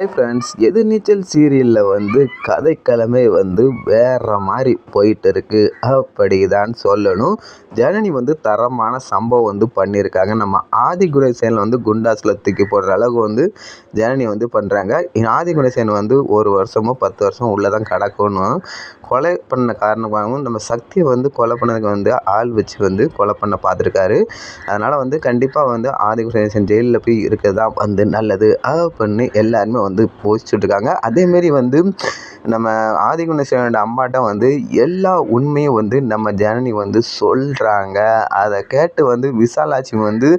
Hi friends எதிர்நீச்சல் சீரியலில் வந்து கதைக்கிழமை வந்து வேறு மாதிரி போயிட்டு இருக்கு அப்படி தான் சொல்லணும். ஜனனி வந்து தரமான சம்பவம் வந்து பண்ணியிருக்காங்க. நம்ம ஆதி குணசேனில் வந்து குண்டாஸில் தூக்கி போடுற அளவுக்கு வந்து ஜனனி வந்து பண்ணுறாங்க ஆதி குணசேன் வந்து ஒரு வருஷமோ பத்து வருஷமோ உள்ளே தான் கிடக்கணும் கொலை பண்ண காரணமாகவும் நம்ம சக்தியை வந்து கொலை பண்ணதுக்கு வந்து ஆள் வச்சு வந்து கொலை பண்ண பார்த்துருக்காரு. அதனால் வந்து கண்டிப்பாக வந்து ஆதி குணசேன் ஜெயிலில் போய் இருக்கிறது தான் வந்து நல்லது அப்படின்னு எல்லாருமே வந்து போதிச்சுட்ருக்காங்க. அதேமாரி வந்து நம்ம ஆதிகுணசேகரோட அம்மாட்ட வந்து எல்லா உண்மையும் வந்து நம்ம ஜனனி வந்து சொல்கிறாங்க அதை கேட்டு வந்து விசாலாட்சி வந்து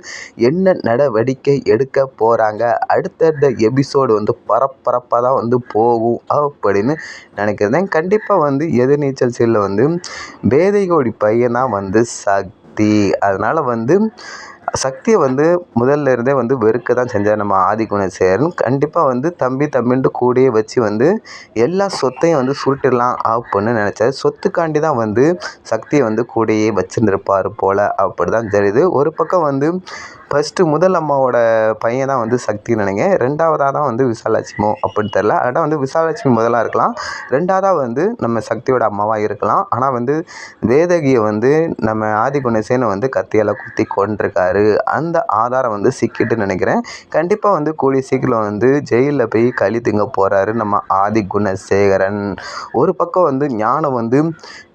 என்ன நடவடிக்கை எடுக்க போகிறாங்க அடுத்தடுத்த எபிசோடு வந்து பரபரப்பாக தான் வந்து போகும் அப்படின்னு நினைக்கிறேன். கண்டிப்பாக வந்து எதிர்நீச்சல் சீரியலில் வந்து பேதைகோடி பையன் தான் வந்து சக்தி. அதனால் வந்து சக்தியை வந்து முதல்ல இருந்தே வந்து வெறுக்க தான் செஞ்சார். நம்ம ஆதிகுணசேகரன் கண்டிப்பாக வந்து தம்பி தம்பின்ட்டு கூடயே வச்சு வந்து எல்லா சொத்தையும் வந்து சுருட்டிடலாம் அப்படின்னு நினச்சாரு. சொத்துக்காண்டி தான் வந்து சக்தியை வந்து கூடயே வச்சுருந்துருப்பார் போல் அப்படி தான் தெரியுது. ஒரு பக்கம் வந்து ஃபஸ்ட்டு முதல் அம்மாவோட பையன் தான் வந்து சக்தி நினைங்க. ரெண்டாவதாக தான் வந்து விசாலட்சுமோ அப்படின்னு தெரில அதான் வந்து விசாலட்சுமி முதலாக இருக்கலாம். ரெண்டாவதாக வந்து நம்ம சக்தியோட அம்மாவாக இருக்கலாம். ஆனால் வந்து வேதகியை வந்து நம்ம ஆதிகுணசேனை வந்து கத்தியால் குத்தி கொண்டிருக்காரு அந்த ஆதாரம் வந்து சிக்கிட்டு நினைக்கிறேன். கண்டிப்பாக வந்து கூடிய சீக்கிரம் வந்து ஜெயிலில் போய் களி திங்க போகிறாரு நம்ம ஆதி குணசேகரன். ஒரு பக்கம் வந்து ஞானம் வந்து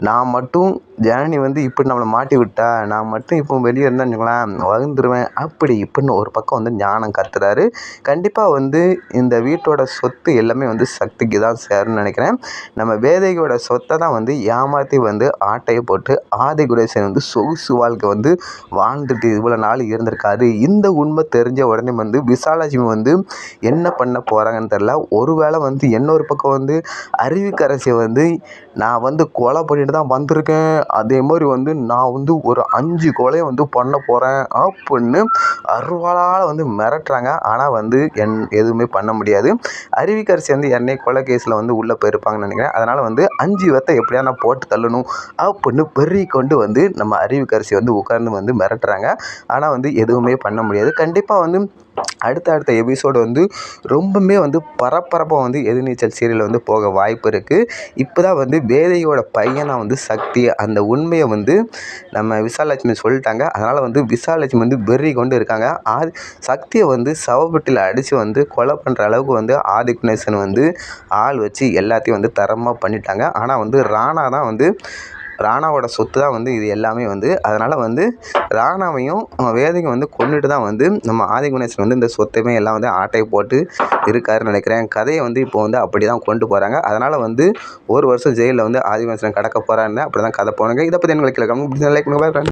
நான் மட்டும் ஜனனி வந்து இப்படி நம்மளை மாட்டி விட்டா நான் மட்டும் இப்போ வெளியே இருந்தேன்னு வச்சுக்கோங்களேன் வளர்ந்துருவேன் அப்படி இப்படின்னு ஒரு பக்கம் வந்து ஞானம் கத்துறாரு. கண்டிப்பாக வந்து இந்த வீட்டோட சொத்து எல்லாமே வந்து சக்திக்கு தான் சேரும்னு நினைக்கிறேன். நம்ம வேதையோட சொத்தை தான் வந்து ஏமாற்றி வந்து ஆட்டையை போட்டு ஆதி குரேசன் வந்து சொகுசு வாழ்க்கை வந்து வாழ்ந்துட்டு இவ்வளோ நாள் இருந்திருக்காரு இந்த உண்மை தெரிஞ்ச உடனே வந்து விசாலட்சுமி வந்து என்ன பண்ண போகிறாங்கன்னு தெரில ஒருவேளை வந்து இன்னொரு பக்கம் வந்து அருவிக்கரசியை வந்து நான் வந்து கொலை பண்ணிட்டு தான் வந்திருக்கேன். அதே மாதிரி வந்து நான் வந்து ஒரு அஞ்சு கொலையை வந்து பண்ண போகிறேன் அப்படின்னு அருவாளால் வந்து மிரட்டுறாங்க. ஆனால் வந்து என் எதுவுமே பண்ண முடியாது. அருவிக்கரசி வந்து என்னை கொலை கேஸில் வந்து உள்ளே போயிருப்பாங்கன்னு நினைக்கிறேன். அதனால் வந்து அஞ்சு வத்தை எப்படியா நான் போட்டு தள்ளணும் அப்படின்னு பெருகி கொண்டு வந்து நம்ம அருவிக்கரசி வந்து உட்கார்ந்து வந்து மிரட்டுறாங்க. ஆனால் வந்து எதுவுமே பண்ண முடியாது. கண்டிப்பாக வந்து அடுத்த அடுத்த எபிசோடு வந்து ரொம்பவுமே வந்து பரபரப்பாக வந்து எதிர்நீச்சல் சீரியல் வந்து போக வாய்ப்பு இருக்குது இப்போ தான் வந்து வேதையோட பையனாக வந்து சக்தி அந்த உண்மையை வந்து நம்ம விசாலட்சுமி சொல்லிட்டாங்க. அதனால் வந்து விசாலட்சுமி வந்து வெறி கொண்டு இருக்காங்க. ஆதி சக்தியை வந்து சவப்பட்டியில் அடித்து வந்து கொலை பண்ணுற அளவுக்கு வந்து ஆதிக்னேசன் கணேசன் வந்து ஆள் வச்சு எல்லாத்தையும் வந்து தரமாக பண்ணிட்டாங்க. ஆனால் வந்து ராணா தான் வந்து ராணாவோட சொத்து தான் வந்து இது எல்லாமே வந்து. அதனால் வந்து ராணாவையும் வேதையும் வந்து கொண்டுட்டு தான் வந்து நம்ம ஆதி குணேசன் வந்து இந்த சொத்தையுமே எல்லாம் வந்து ஆட்டையை போட்டு இருக்காருன்னு நினைக்கிறேன். கதையை வந்து இப்போ வந்து அப்படி தான் கொண்டு போகிறாங்க அதனால் வந்து ஒரு வருஷம் ஜெயிலில் வந்து ஆதி குணேசன் கடக்க போகிறாருன்னு அப்படி தான் கதை போனாங்க. இதை பற்றி எங்களுக்கு லைக் பண்ணுங்க.